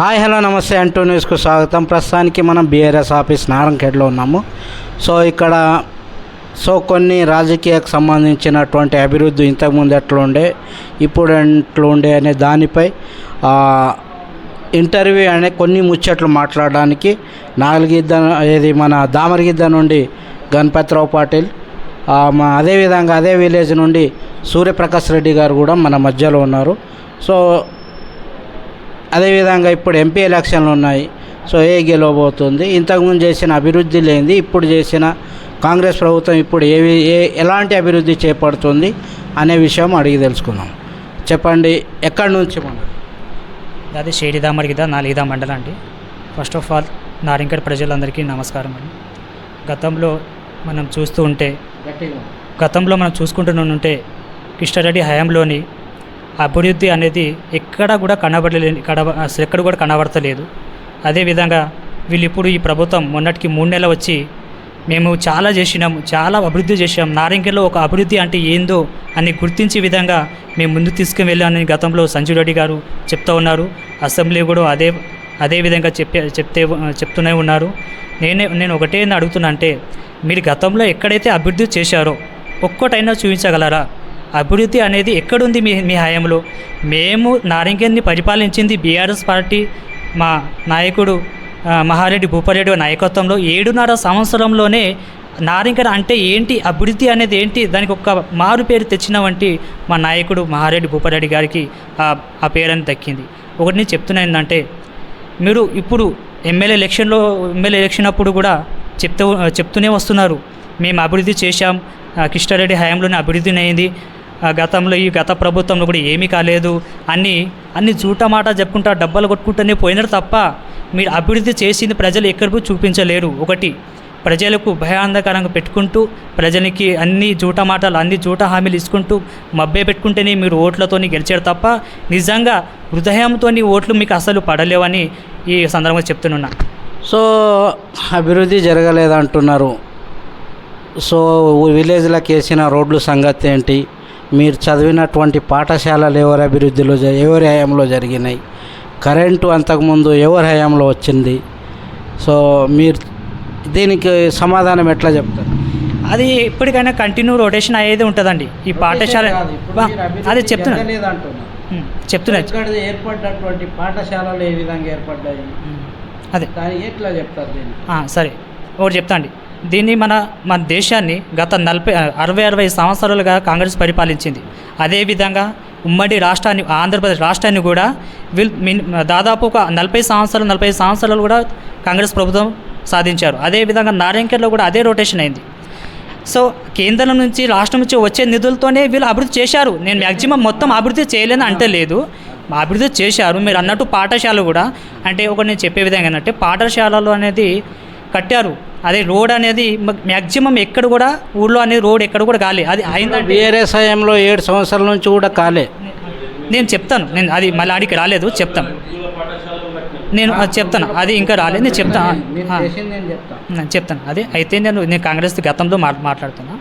Hi hello నమస్తే. అంటూ న్యూస్కు స్వాగతం. ప్రస్తుతానికి మనం బీఆర్ఎస్ ఆఫీస్ నారంఖేడ్లో ఉన్నాము. సో ఇక్కడ సో కొన్ని రాజకీయకు సంబంధించినటువంటి అభివృద్ధి ఇంతకుముందు ఎట్లుండే ఉండే ఇప్పుడు ఎట్లుండే ఉండే అనే దానిపై ఇంటర్వ్యూ అనే కొన్ని ముచ్చట్లు మాట్లాడడానికి నాగలిగిద్ద ఏది మన దామరగిద్ద నుండి గణపతిరావు పాటిల్ అదేవిధంగా అదే విలేజ్ నుండి సూర్యప్రకాష్ రెడ్డి గారు కూడా మన మధ్యలో ఉన్నారు. సో అదేవిధంగా ఇప్పుడు ఎంపీ ఎలక్షన్లు ఉన్నాయి. సో ఏ గెలవబోతుంది? ఇంతకుముందు చేసిన అభివృద్ధి లేనిది ఇప్పుడు చేసిన కాంగ్రెస్ ప్రభుత్వం ఇప్పుడు ఏవి ఏ ఎలాంటి అభివృద్ధి చేపడుతుంది అనే విషయం అడిగి తెలుసుకుందాం. చెప్పండి ఎక్కడి నుంచి మనం అది షేడిదామరిగిద నాలిగిదా మండలం అండి. ఫస్ట్ ఆఫ్ ఆల్ నారింకడ్ ప్రజలందరికీ నమస్కారం అండి. గతంలో మనం చూస్తూ ఉంటే గతంలో మనం చూసుకుంటూ ఉంటే కృష్ణారెడ్డి హయాంలోని అభివృద్ధి అనేది ఎక్కడ కూడా కనబడలే కనబ అసలు ఎక్కడ కూడా కనబడతలేదు. అదేవిధంగా వీళ్ళు ఇప్పుడు ఈ ప్రభుత్వం మొన్నటికి మూడు నెలలు వచ్చి మేము చాలా చేసినాం చాలా అభివృద్ధి చేసాం నారింకెల్లో ఒక అభివృద్ధి అంటే ఏందో అని గుర్తించే విధంగా మేము ముందు తీసుకుని వెళ్ళామని గతంలో సంజీవ్ రెడ్డి గారు చెప్తూ ఉన్నారు. అసెంబ్లీ కూడా అదే అదే విధంగా చెప్పే చెప్తే చెప్తూనే ఉన్నారు. నేనే నేను ఒకటే అడుగుతున్నా అంటే మీరు గతంలో ఎక్కడైతే అభివృద్ధి చేశారో ఒక్కటైనా చూపించగలరా? అభివృద్ధి అనేది ఎక్కడుంది మీ మీ హయాంలో? మేము నారింగేని పరిపాలించింది బీఆర్ఎస్ పార్టీ మా నాయకుడు మహారెడ్డి భూపారెడ్డి నాయకత్వంలో ఏడున్నర సంవత్సరంలోనే నారింకర అంటే ఏంటి అభివృద్ధి అనేది ఏంటి దానికి ఒక మారు పేరు తెచ్చిన వంటి మా నాయకుడు మహారెడ్డి భూపారెడ్డి గారికి ఆ పేరని దక్కింది. ఒకటి నేను చెప్తున్నా ఏంటంటే మీరు ఇప్పుడు ఎమ్మెల్యే ఎలక్షన్లో ఎమ్మెల్యే ఎలక్షన్ అప్పుడు కూడా చెప్తూ చెప్తూనే వస్తున్నారు. మేము అభివృద్ధి చేశాం కృష్ణారెడ్డి హయాంలోనే అభివృద్ధి అయింది గతంలో ఈ గత ప్రభుత్వంలో కూడా ఏమీ కాలేదు. అన్ని అన్ని జూట మాట చెప్పుకుంటా డబ్బాలు కొట్టుకుంటూనే పోయినారు తప్ప మీరు అభివృద్ధి చేసింది ప్రజలు ఎక్కడికి చూపించలేరు. ఒకటి ప్రజలకు భయాందకరంగా పెట్టుకుంటూ ప్రజలకి అన్ని జూట మాటలు అన్ని జూట హామీలు ఇసుకుంటూ మబ్బే పెట్టుకుంటేనే మీరు ఓట్లతోని గెలిచారు తప్ప నిజంగా హృదయంతో ఓట్లు మీకు అసలు పడలేవని ఈ సందర్భంగా చెప్తున్నా సో అభివృద్ధి జరగలేదంటున్నారు. సో విలేజ్లకు వేసిన రోడ్లు సంగతి ఏంటి? మీరు చదివినటువంటి పాఠశాలలు ఎవరి అభివృద్ధిలో ఎవరి హయాంలో జరిగినాయి? కరెంటు అంతకుముందు ఎవరి హయాంలో వచ్చింది? సో మీరు దీనికి సమాధానం ఎట్లా చెప్తారు? అది ఎప్పటికైనా కంటిన్యూ రొటేషన్ అయ్యేది ఉంటుందండి. ఈ పాఠశాల అదే చెప్తున్నా. చెప్తున్నా. ఏర్పడ్డటువంటి పాఠశాలలు ఏ విధంగా ఏర్పడ్డాయి? అదే. ఎట్లా చెప్తారు సరే. ఒకటి చెప్తా అండి దీన్ని మన మన దేశాన్ని గత నలభై అరవై అరవై సంవత్సరాలుగా కాంగ్రెస్ పరిపాలించింది. అదేవిధంగా ఉమ్మడి రాష్ట్రాన్ని ఆంధ్రప్రదేశ్ రాష్ట్రాన్ని కూడా విల్ మిన్- దాదాపు ఒక నలభై సంవత్సరాలు నలభై సంవత్సరాలు కూడా కాంగ్రెస్ ప్రభుత్వం సాధించారు. అదేవిధంగా నారాయణకేర్లో కూడా అదే రొటేషన్ అయింది. సో కేంద్రం నుంచి రాష్ట్రం నుంచి వచ్చే నిధులతోనే వీళ్ళు అభివృద్ధి చేశారు. నేను మ్యాక్సిమం మొత్తం అభివృద్ధి చేయలేని అంటే లేదు. అభివృద్ధి చేశారు. మీరు అన్నట్టు పాఠశాల కూడా అంటే ఒక నేను చెప్పే విధంగా ఏంటంటే పాఠశాలలు అనేది కట్టారు. అదే రోడ్ అనేది మ్యాక్సిమం ఎక్కడ కూడా ఊళ్ళో అనేది రోడ్ ఎక్కడ కూడా కాలే. అది అయిందంటే బీఆర్ఎస్ హయాంలో ఏడు సంవత్సరాల నుంచి కూడా కాలే. నేను చెప్తాను. నేను అది మళ్ళీ ఆడికి రాలేదు. చెప్తాను. నేను అది చెప్తాను. అది ఇంకా రాలేదు. నేను చెప్తాను. చెప్తాను. అదే అయితే నేను నేను కాంగ్రెస్ గతంలో మా మాట్లాడుతున్నా.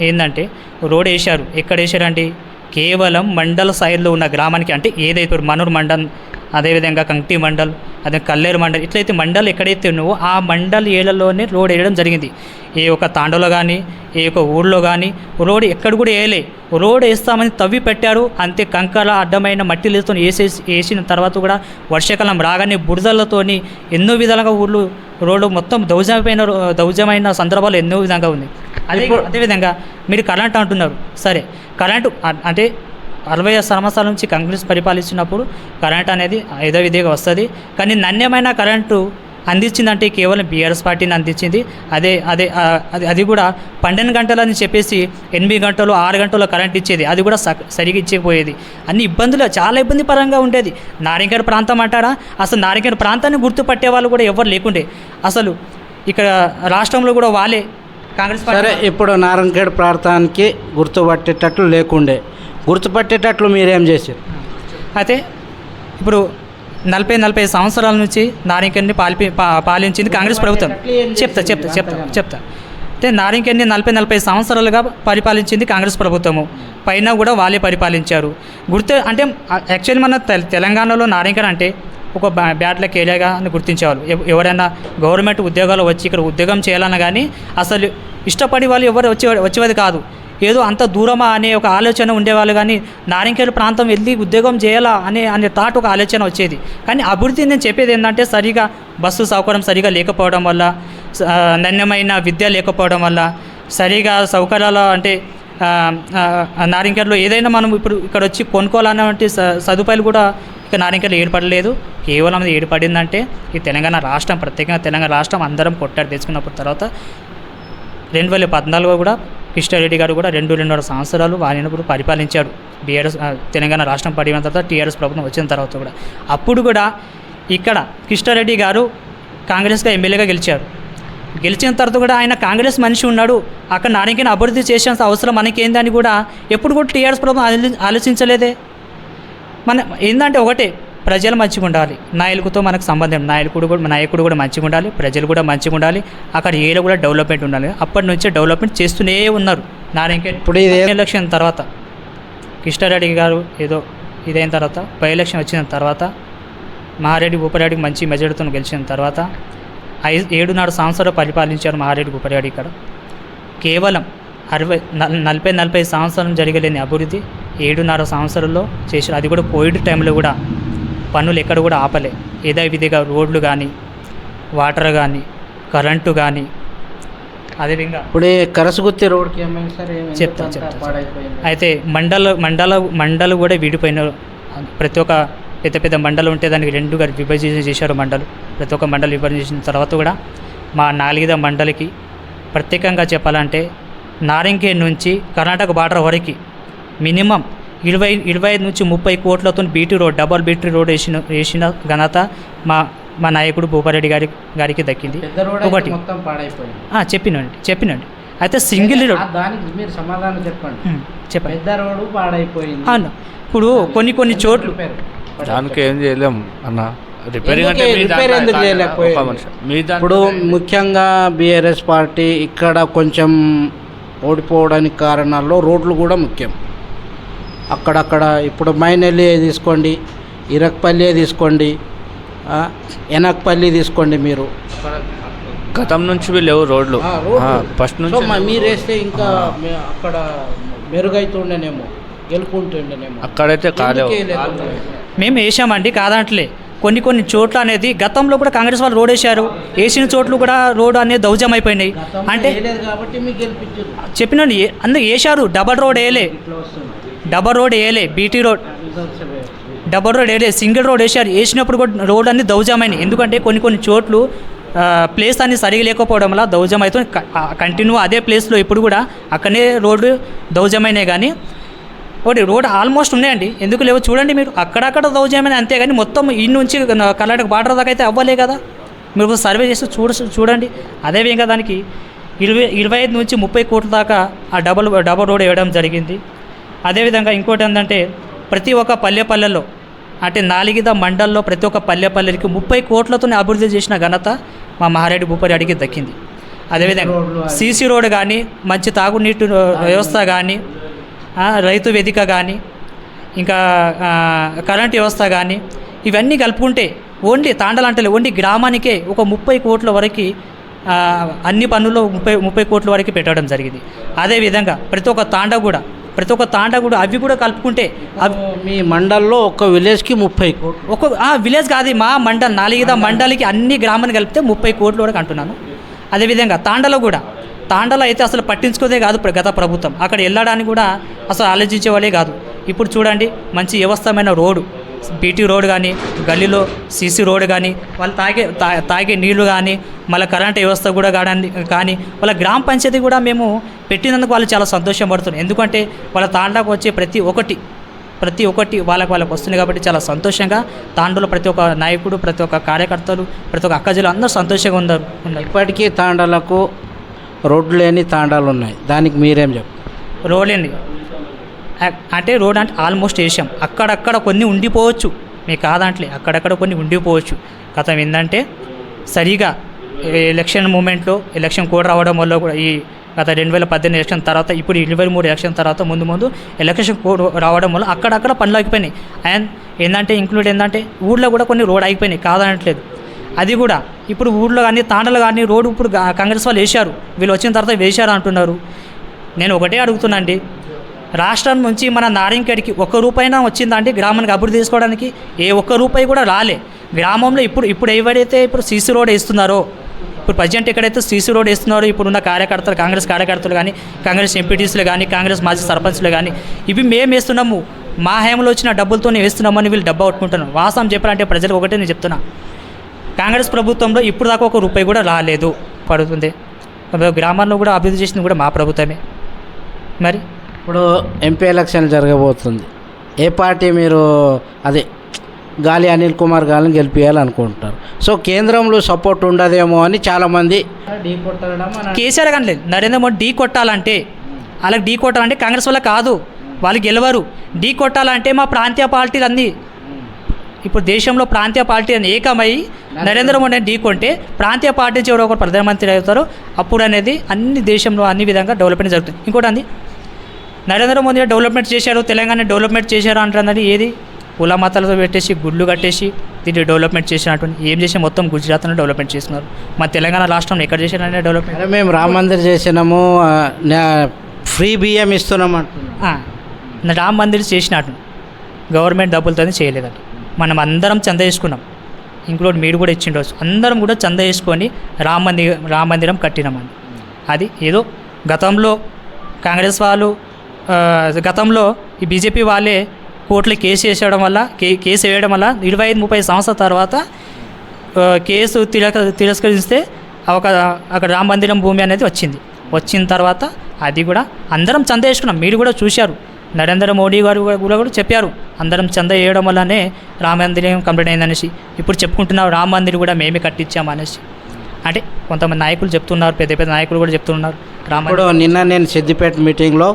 ఏంటంటే రోడ్ వేశారు. ఎక్కడ వేశారండి? కేవలం మండల స్థాయిలో ఉన్న గ్రామానికి. అంటే ఏదైతే మనూరు మండల్ అదేవిధంగా కంటి మండల్ అదే కల్లేరు మండల్ ఇట్లయితే మండల్ ఎక్కడైతే ఉన్నావో ఆ మండల్ ఏళ్ళలోనే రోడ్ వేయడం జరిగింది. ఏ ఒక తాండలో కానీ ఏ ఒక ఊళ్ళో కానీ రోడ్ ఎక్కడ కూడా వేయలే. రోడ్ వేస్తామని తవ్వి పెట్టారు అంతే కంకర అడ్డమైన మట్టిలతో వేసేసి వేసిన తర్వాత కూడా వర్షాకాలం రాగానే బురదలతోని ఎన్నో విధాలుగా ఊళ్ళు రోడ్డు మొత్తం దౌజమైన దౌజమైన సందర్భాలు ఎన్నో విధంగా ఉంది అదే అదేవిధంగా మీరు కరెంట్ అంటున్నారు. సరే కరెంటు అంటే అరవై సంవత్సరాల నుంచి కాంగ్రెస్ పరిపాలించినప్పుడు కరెంట్ అనేది ఏదో విధిగా వస్తుంది. కానీ నాణ్యమైన కరెంటు అందించిందంటే కేవలం బీఆర్ఎస్ పార్టీని అందించింది. అదే అదే అది అది కూడా పన్నెండు గంటలు అని చెప్పేసి ఎనిమిది గంటలు ఆరు గంటలు కరెంట్ ఇచ్చేది. అది కూడా స- సరిగా ఇచ్చేపోయేది అన్ని ఇబ్బందులు చాలా ఇబ్బంది పరంగా ఉండేది. నారింగర్ ప్రాంతం అంటారా? అసలు నారింగర్ ప్రాంతాన్ని గుర్తుపట్టే వాళ్ళు కూడా ఎవరు లేకుండే. అసలు ఇక్కడ రాష్ట్రంలో కూడా వాళ్ళే కాంగ్రెస్ సరే ఇప్పుడు నారాయణఖేడ్ ప్రాంతానికి గుర్తుపట్టేటట్లు లేకుండే. గుర్తుపట్టేటట్లు మీరేం చేశారు? అయితే ఇప్పుడు నలభై నలభై సంవత్సరాల నుంచి నారింకెన్ని పాలి పాలించింది కాంగ్రెస్ ప్రభుత్వం. చెప్తా చెప్తా చెప్తా చెప్తా. అయితే నారింకెన్ని నలభై నలభై సంవత్సరాలుగా పరిపాలించింది కాంగ్రెస్ ప్రభుత్వము. పైన కూడా వాళ్ళే పరిపాలించారు. గుర్తు అంటే యాక్చువల్లీ మన తెలంగాణలో నారింకర్ అంటే ఒక బ్యా బ్యాట్ల కేలేగా అని గుర్తించేవాళ్ళు. ఎవరైనా గవర్నమెంట్ ఉద్యోగాలు వచ్చి ఇక్కడ ఉద్యోగం చేయాలన్నా కానీ అసలు ఇష్టపడి వాళ్ళు ఎవరు వచ్చే వచ్చేది కాదు. ఏదో అంత దూరమా అనే ఒక ఆలోచన ఉండేవాళ్ళు కానీ నారింకేలు ప్రాంతం వెళ్ళి ఉద్యోగం చేయాలా అనే అనే థాట్ ఒక ఆలోచన వచ్చేది. కానీ అభివృద్ధి నేను చెప్పేది ఏంటంటే సరిగా బస్సు సౌకర్యం సరిగా లేకపోవడం వల్ల నాణ్యమైన విద్య లేకపోవడం వల్ల సరిగా సౌకర్యాలు అంటే ఆ, ఏదైనా మనం ఇప్పుడు ఇక్కడ వచ్చి కొనుక్కోవాలన్నటువంటి స- సదుపాయాలు కూడా ఇక నారింకేలు ఏర్పడలేదు. కేవలం అది ఏర్పడిందంటే ఈ తెలంగాణ రాష్ట్రం ప్రత్యేకంగా తెలంగాణ రాష్ట్రం అందరం కొట్టాడు. తెచ్చుకున్నప్పుడు తర్వాత రెండు వేల పద్నాలుగులో కూడా కిష్టారెడ్డి గారు కూడా రెండు రెండున్నర సంవత్సరాలు వారినప్పుడు పరిపాలించాడు బీఆర్ఎస్ తెలంగాణ రాష్ట్రం పడిన తర్వాత టీఆర్ఎస్ ప్రభుత్వం వచ్చిన తర్వాత కూడా. అప్పుడు కూడా ఇక్కడ కృష్ణారెడ్డి గారు కాంగ్రెస్గా ఎమ్మెల్యేగా గెలిచారు. గెలిచిన తర్వాత కూడా ఆయన కాంగ్రెస్ మనిషి ఉన్నాడు. అక్కడ నారాయణకి అభివృద్ధి చేసేంత అవసరం మనకేందని కూడా ఎప్పుడు కూడా టీఆర్ఎస్ ప్రభుత్వం ఆలోచించలేదే. మన ఏంటంటే ఒకటే ప్రజలు మంచిగా ఉండాలి. నాయకులతో మనకు సంబంధం నాయకుడు కూడా నాయకుడు కూడా మంచిగా ఉండాలి ప్రజలు కూడా మంచిగా ఉండాలి. అక్కడ ఏలో కూడా డెవలప్మెంట్ ఉండాలి. అప్పటి నుంచే డెవలప్మెంట్ చేస్తూనే ఉన్నారు. నారాయణ ఇప్పుడు ఇది ఎలక్షన్ తర్వాత కృష్ణారెడ్డి గారు ఏదో ఇదైన తర్వాత బై ఎలక్షన్ వచ్చిన తర్వాత మహారెడ్డి ఉపరెడ్డికి మంచి మెజారిటీతో గెలిచిన తర్వాత ఐ ఏడున్నర సంవత్సరాలు పరిపాలించారు మహారెడ్డి ఉపరెడ్డి ఇక్కడ. కేవలం అరవై నల్- నలభై నలభై సంవత్సరం జరగలేని అభివృద్ధి ఏడున్నర సంవత్సరాల్లో చేశారు. అది కూడా కోవిడ్ టైంలో కూడా పనులు ఎక్కడ కూడా ఆపలే. యథావిధిగా రోడ్లు కానీ వాటర్ కానీ కరెంటు కానీ అదేవిధంగా ఇప్పుడు కరసగుత్తి రోడ్కి ఏమైంది సార్? ఏమైంది? చెప్తా, అంతా చెప్తా. పాడైపోయింది. అయితే మండల మండల మండలు కూడా విడిపోయిన ప్రతి ఒక్క పెద్ద పెద్ద మండలం ఉంటే దానికి రెండుగా విభజన చేశారు మండలు. ప్రతి ఒక్క మండలి విభజన చేసిన తర్వాత కూడా మా నాలుగిద మండలికి ప్రత్యేకంగా చెప్పాలంటే నారింకే నుంచి కర్ణాటక బార్డర్ వరకు మినిమం ఇరవై ఇరవై ఐదు నుంచి ముప్పై కోట్లతో BT road double BT road వేసిన వేసిన ఘనత మా మా నాయకుడు భూపారెడ్డి గారి గారికి దక్కింది. ఒకటి. మొత్తం పాడైపోయింది. ఆ, చెప్పినండి చెప్పినండి. అయితే సింగిల్ రోడ్. ఆ దానికి మీరు సమాధానం చెప్పండి. పెద్ద రోడ్డు పాడైపోయింది. అవును. ఇప్పుడు కొన్ని కొన్ని చోట్లు. దానికి ఏం చేయలేం అన్న. ఇప్పుడు ముఖ్యంగా బీఆర్ఎస్ పార్టీ ఇక్కడ కొంచెం ఓడిపోవడానికి కారణాల్లో రోడ్లు కూడా ముఖ్యం. అక్కడక్కడ ఇప్పుడు మైనెల్లి తీసుకోండి ఇరక్పల్లి తీసుకోండి ఎనక్పల్లి తీసుకోండి మీరు. గతం నుంచి వీళ్ళు లేవు రోడ్లు. ఫస్ట్ నుంచి మ- మీరు వేస్తే ఇంకా అక్కడ మెరుగైతుండేనేమో గెలుపుంటుండేనేమో అక్కడైతే కాలేవు. వేయలేదు? మేము వేసామండి కాదంటలే. కొన్ని కొన్ని చోట్ల అనేది గతంలో కూడా కాంగ్రెస్ వాళ్ళు రోడ్ వేశారు. వేసిన చోట్లు కూడా రోడ్ అనేది దౌర్జం అయిపోయినాయి. అంటే చెప్పినండి అందుకు వేశారు. డబల్ రోడ్ వేయలే. ఇట్లా వస్తుంది. డబల్ రోడ్ వేయలే బీటీ రోడ్. డబల్ రోడ్ వేయలే సింగిల్ రోడ్ వేసారు వేసినప్పుడు కూడా రోడ్ అన్ని దౌర్జమైనాయి ఎందుకంటే కొన్ని కొన్ని చోట్లు ప్లేస్ అన్ని సరిగా లేకపోవడం వల్ల దౌర్జం అయితే కంటిన్యూ అదే ప్లేస్లో ఇప్పుడు కూడా అక్కడనే రోడ్డు దౌర్జమైనాయి కానీ ఒకటి రోడ్ ఆల్మోస్ట్ ఉన్నాయండి. ఎందుకు లేవు చూడండి మీరు. అక్కడక్కడ దౌర్జన్యమైన అంతే కానీ మొత్తం ఈ నుంచి కర్ణాటక బార్డర్ దాకా అయితే అవ్వలే కదా. మీరు సర్వే చేసి చూడ చూడండి. అదేవిధంగా దానికి ఇరవై ఇరవై ఐదు నుంచి ముప్పై కోట్ల దాకా ఆ డబల్ డబల్ రోడ్ వేయడం జరిగింది. అదేవిధంగా ఇంకోటి ఏంటంటే ప్రతి ఒక్క పల్లె పల్లెల్లో అంటే నాలుగిద మండల్లో ప్రతి ఒక్క పల్లె పల్లెలకి ముప్పై కోట్లతో అభివృద్ధి చేసిన ఘనత మా మహారెడ్డి భూపారెడ్డికి దక్కింది అదేవిధంగా. సీసీ రోడ్ కానీ మంచి తాగునీటి వ్యవస్థ కానీ రైతు వేదిక కానీ ఇంకా కరెంట్ వ్యవస్థ కానీ ఇవన్నీ కలుపుకుంటే ఓన్లీ తాండలంటే ఓన్లీ గ్రామానికే ఒక ముప్పై కోట్ల వరకు అన్ని పనుల్లో ముప్పై ముప్పై కోట్ల వరకు పెట్టడం జరిగింది అదేవిధంగా ప్రతి ఒక్క తాండ కూడా ప్రతి ఒక్క తాండ కూడా అవి కూడా కలుపుకుంటే అవి మీ మండల్లో ఒక్క విలేజ్కి ముప్పై కోట్లు. ఒక ఆ, విలేజ్ కాదు మా మండల్ నాలుగైదు మండలికి అన్ని గ్రామాన్ని కలిపితే ముప్పై కోట్ల వరకు అంటున్నాను. అదేవిధంగా తాండలో కూడా తాండలో అయితే అసలు పట్టించుకోదే కాదు గత ప్రభుత్వం. అక్కడ వెళ్ళడానికి కూడా అసలు ఆలోచించే వాళ్ళే కాదు. ఇప్పుడు చూడండి మంచి వ్యవస్థమైన రోడ్డు. బీటీ రోడ్ కానీ గల్లీలో సీసీ రోడ్ కానీ వాళ్ళు తాగే తా- తాగే నీళ్ళు కానీ మళ్ళీ కరెంట్ వ్యవస్థ కూడా కానీ కానీ వాళ్ళ గ్రామ పంచాయతీ కూడా మేము పెట్టినందుకు వాళ్ళు చాలా సంతోషం పడుతున్నారు. ఎందుకంటే వాళ్ళ తాండాకు వచ్చే ప్రతి ఒక్కటి ప్రతి ఒక్కటి వాళ్ళకి వాళ్ళకి వస్తుంది కాబట్టి చాలా సంతోషంగా తాండూలో ప్రతి ఒక్క నాయకుడు ప్రతి ఒక్క కార్యకర్తలు ప్రతి ఒక్క అక్కజలు అందరూ సంతోషంగా ఉన్నారు. ఇప్పటికీ తాండాలకు రోడ్లు లేని తాండాలు ఉన్నాయి. దానికి మీరేం చెప్పు రోడ్ అండి ఆ- అంటే రోడ్ అంటే ఆల్మోస్ట్ వేసాం అక్కడక్కడ కొన్ని ఉండిపోవచ్చు. మీకు కాదంటలే అక్కడక్కడ కొన్ని ఉండిపోవచ్చు. గతం ఏంటంటే సరిగా ఎలక్షన్ మూమెంట్లో ఎలక్షన్ కోడ్ రావడం వల్ల కూడా ఈ గత రెండు వేల పద్దెనిమిది ఎలక్షన్ తర్వాత ఇప్పుడు ఇరవై మూడు ఎలక్షన్ తర్వాత ముందు ముందు ఎలక్షన్ కోడ్ రావడం వల్ల అక్కడక్కడ పనులు ఆగిపోయినాయి. అండ్ ఏంటంటే ఇంక్లూడ్ ఏంటంటే ఊళ్ళో కూడా కొన్ని రోడ్ అయిపోయినాయి కాదనట్లేదు. అది కూడా ఇప్పుడు ఊళ్ళో కానీ తాండలు కానీ రోడ్డు ఇప్పుడు కాంగ్రెస్ వాళ్ళు వేశారు. వీళ్ళు వచ్చిన తర్వాత వేశారు అంటున్నారు. నేను ఒకటే అడుగుతున్నాండి రాష్ట్రం నుంచి మన నారింకేడికి ఒక్క రూపాయినా వచ్చిందంటే గ్రామానికి అభివృద్ధి చేసుకోవడానికి ఏ ఒక్క రూపాయి కూడా రాలే. గ్రామంలో ఇప్పుడు ఇప్పుడు ఎవరైతే ఇప్పుడు సీసీ రోడ్ వేస్తున్నారో ఇప్పుడు ప్రజెంట్ ఎక్కడైతే సీసీ రోడ్ వేస్తున్నారో ఇప్పుడున్న కార్యకర్తలు కాంగ్రెస్ కార్యకర్తలు కానీ కాంగ్రెస్ ఎంపీటీసీలు కానీ కాంగ్రెస్ మాజీ సర్పంచ్లు కానీ ఇవి మేము వేస్తున్నాము. మా హయాంలో వచ్చిన డబ్బులతోనే వేస్తున్నామని వీళ్ళు డబ్బా కొట్టుకుంటున్నారు వాస్తవం చెప్పాలంటే ప్రజలకు ఒకటే నేను చెప్తున్నా. కాంగ్రెస్ ప్రభుత్వంలో ఇప్పుడు దాకా ఒక రూపాయి కూడా రాలేదు. పడుతుంది. గ్రామాల్లో కూడా అభివృద్ధి చేసింది కూడా మా ప్రభుత్వమే. మరి? ఇప్పుడు ఎంపీ ఎలక్షన్ జరగబోతుంది. ఏ పార్టీ మీరు అదే గాలి అనిల్ కుమార్ గారిని గెలిపించాలనుకుంటున్నారు సో కేంద్రంలో సపోర్ట్ ఉండదేమో అని చాలామంది ఢీ కొట్టడం అని కేసీఆర్ కానీ లేదు నరేంద్ర మోడీ ఢీ కొట్టాలంటే వాళ్ళకి ఢీ కొట్టాలంటే కాంగ్రెస్ వల్ల కాదు. వాళ్ళు గెలవరు. ఢీ కొట్టాలంటే మా ప్రాంతీయ పార్టీలు అన్నీ ఇప్పుడు దేశంలో ప్రాంతీయ పార్టీ అని ఏకమై నరేంద్ర మోడీ ఢీ కొంటే ప్రాంతీయ పార్టీ నుంచి ఎవరో ఒకరు ప్రధానమంత్రి అవుతారో. అప్పుడు అనేది అన్ని దేశంలో అన్ని విధంగా డెవలప్మెంట్ జరుగుతుంది. ఇంకోటి అంది నరేంద్ర మోదీ డెవలప్మెంట్ చేశారు తెలంగాణ డెవలప్మెంట్ చేశారు అంటున్నది ఏది? కుల మతాలతో పెట్టేసి గుళ్ళు కట్టేసి దీన్ని డెవలప్మెంట్ చేసినట్టు ఏం చేసి మొత్తం గుజరాత్లో డెవలప్మెంట్ చేస్తున్నారు? మన తెలంగాణ రాష్ట్రంలో ఎక్కడ చేశారనే డెవలప్మెంట్? మేము రామ మందిర్ చేసినాము ఫ్రీ బియ్యం ఇస్తున్నాం అంటున్నాం రామ్ మందిర్ చేసినట్టు. గవర్నమెంట్ డబ్బులతో చేయలేదంట మనం అందరం చంద చేసుకున్నాం. ఇంక్లూడ్ మీరు కూడా ఇచ్చిండవచ్చు అందరం కూడా చంద చేసుకొని రామ మందిర్ రామ మందిరం కట్టినామండి అది ఏదో గతంలో కాంగ్రెస్ వాళ్ళు గతంలో ఈ బీజేపీ వాళ్ళే కోర్టులో కేసు వేసేయడం వల్ల కే కేసు వేయడం వల్ల ఇరవై ఐదు ముప్పై సంవత్సరాల తర్వాత కేసు తిరక తిరస్కరిస్తే ఒక అక్కడ రామ మందిరం భూమి అనేది వచ్చింది. వచ్చిన తర్వాత అది కూడా అందరం చంద వేసుకున్నాం. మీరు కూడా చూశారు. నరేంద్ర మోడీ గారు కూడా కూడా చెప్పారు. అందరం చంద వేయడం వల్లనే రామ మందిరం కంప్లీట్ అయిందనేసి. ఇప్పుడు చెప్పుకుంటున్నారు రామ మందిర్ కూడా మేమే కట్టించామనేసి. అంటే కొంతమంది నాయకులు చెప్తున్నారు పెద్ద పెద్ద నాయకులు కూడా చెప్తున్నారు రామ నిన్న నేను సిద్దిపేట మీటింగ్లో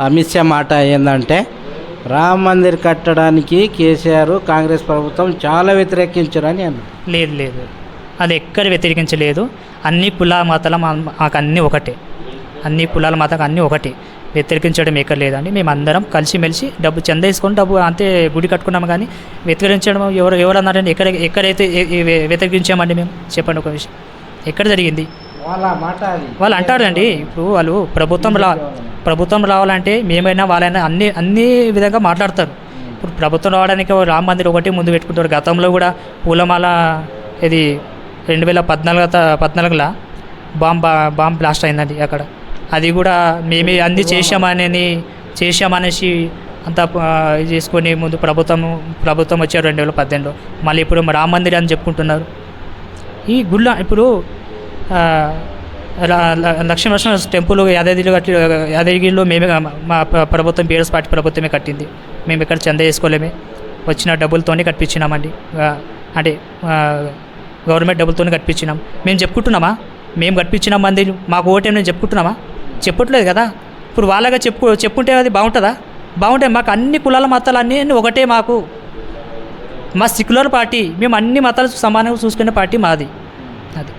అమిత్ షా మాట ఏంటంటే రామ మందిర్ కట్టడానికి కేసీఆర్ కాంగ్రెస్ ప్రభుత్వం చాలా వ్యతిరేకించారని అన్నారు. లేదు లేదు. అది ఎక్కడ వ్యతిరేకించలేదు. అన్ని కుల మతాల మాకు అన్నీ ఒకటే. అన్ని కులాల మతాలకు అన్నీ ఒకటే. వ్యతిరేకించడం ఎక్కడ లేదండి. మేము అందరం కలిసిమెలిసి డబ్బు చెందేసుకొని డబ్బు అంతే గుడి కట్టుకున్నాము కానీ వ్యతిరేకించడం ఎవరు ఎవరు అన్నారండి ఎక్కడ ఎక్కడైతే వ్యతిరేకించామండి మేము? చెప్పండి ఒక విషయం. ఎక్కడ జరిగింది? వాళ్ళు అంటారండి ఇప్పుడు వాళ్ళు ప్రభుత్వం రా ప్రభుత్వం రావాలంటే మేమైనా వాళ్ళైనా అన్ని అన్ని విధంగా మాట్లాడతారు. ఇప్పుడు ప్రభుత్వం రావడానికి రామ్ రామ మందిర్ ఒకటి ముందు పెట్టుకుంటారు. గతంలో కూడా పూలమాల ఇది రెండు వేల పద్నాలుగు పద్నాలుగులో బాంబ్ బాంబ్ బ్లాస్ట్ అయిందండి అక్కడ. అది కూడా మేమే అన్ని చేశామని చేశామనేసి అంతా ఇది చేసుకొని ముందు ప్రభుత్వం ప్రభుత్వం వచ్చారు రెండు వేల పద్దెనిమిదిలో. మళ్ళీ ఇప్పుడు రామ మందిర్ అని చెప్పుకుంటున్నారు. ఈ గుళ్ళ ఇప్పుడు ఆ, లక్ష్మీ నరసింహ టెంపుల్ యాదగిరిలో కట్టి యాదగిరిలో మేమే మా ప్రభుత్వం బీఆర్ఎస్ పార్టీ ప్రభుత్వమే కట్టింది. మేము ఇక్కడ చంద చేసుకోలేమే. వచ్చిన డబ్బులతోనే కట్టించినామండి. అంటే గవర్నమెంట్ డబ్బులతోనే కట్టించినాం. మేము చెప్పుకుంటున్నామా? మేము కట్టించినాం మంది మాకు ఓటే మేము చెప్పుకుంటున్నామా? చెప్పట్లేదు కదా. ఇప్పుడు వాళ్ళగా చెప్పు చెప్పుంటే అది బాగుంటుందా? బాగుంటాయి మాకు అన్ని కులాల మతాలు అన్నీ ఒకటే మాకు. మా సెక్యులర్ పార్టీ. మేము అన్ని మతాలు సమానంగా చూసుకునే పార్టీ మాది. అది.